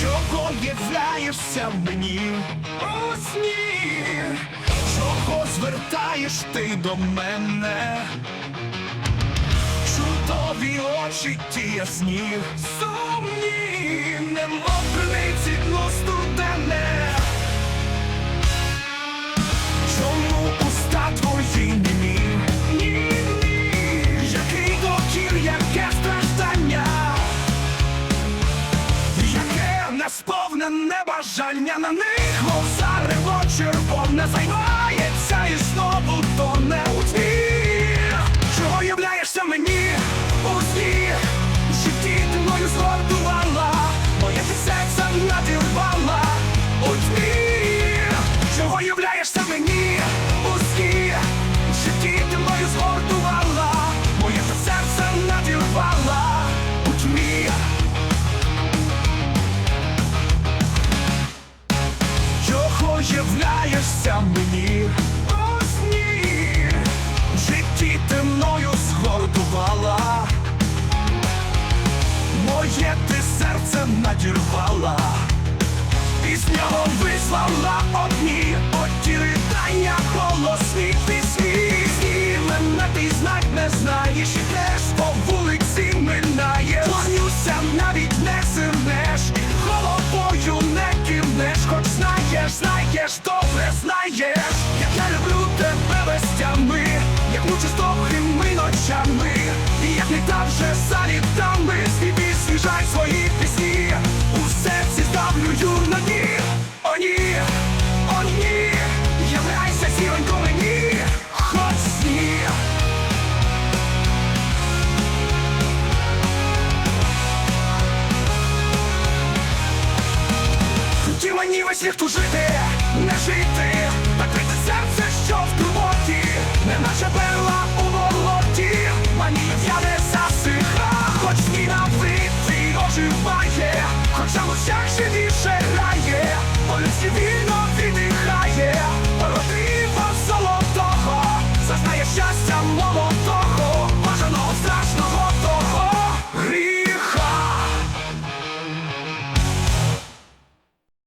Чого являєшся мені у сні? Чого звертаєш ти до мене? Чудові очі ті ясні сумні. сповнене бажання на них, мов зарево червоне займається і знову тоне. у тьмі ти мною згордувала, моє ти серце надірвала, і с нього вислала. всіх тут жити, не жити, а ти